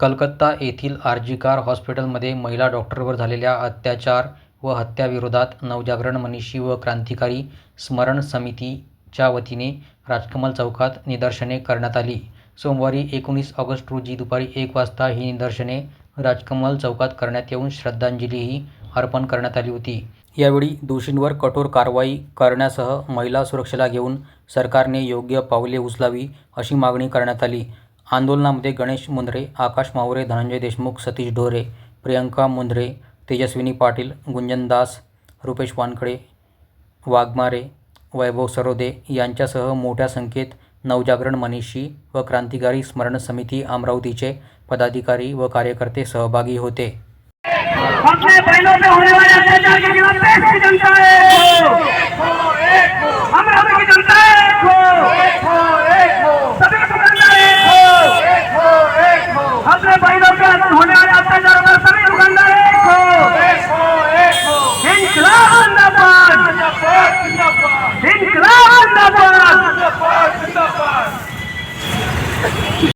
कलकत्ता येथील आर्जिकार हॉस्पिटलमध्ये महिला डॉक्टरवर झालेल्या अत्याचार व हत्याविरोधात नवजागरण मनीषी व क्रांतिकारी स्मरण समितीच्या वतीने राजकमल चौकात निदर्शने करण्यात आली. सोमवारी एकोणीस ऑगस्ट रोजी दुपारी एक वाजता ही निदर्शने राजकमल चौकात करण्यात येऊन श्रद्धांजलीही अर्पण करण्यात आली होती. यावेळी दोषींवर कठोर कारवाई करण्यासह महिला सुरक्षेला घेऊन सरकारने योग्य पावले उचलावी अशी मागणी करण्यात आली. आंदोलनामध्ये गणेश मुंद्रे आकाश मावरे धनंजय देशमुख सतीश ढोरे प्रियंका मुंद्रे तेजस्विनी पाटील गुंजन दास रुपेश वानखडे वाघमारे वैभव सरोदे यांच्यासह मोठ्या संख्येत नवजागरण मनीषी व क्रांतिकारी स्मरण समिती अमरावतीचे पदाधिकारी व कार्यकर्ते सहभागी होते.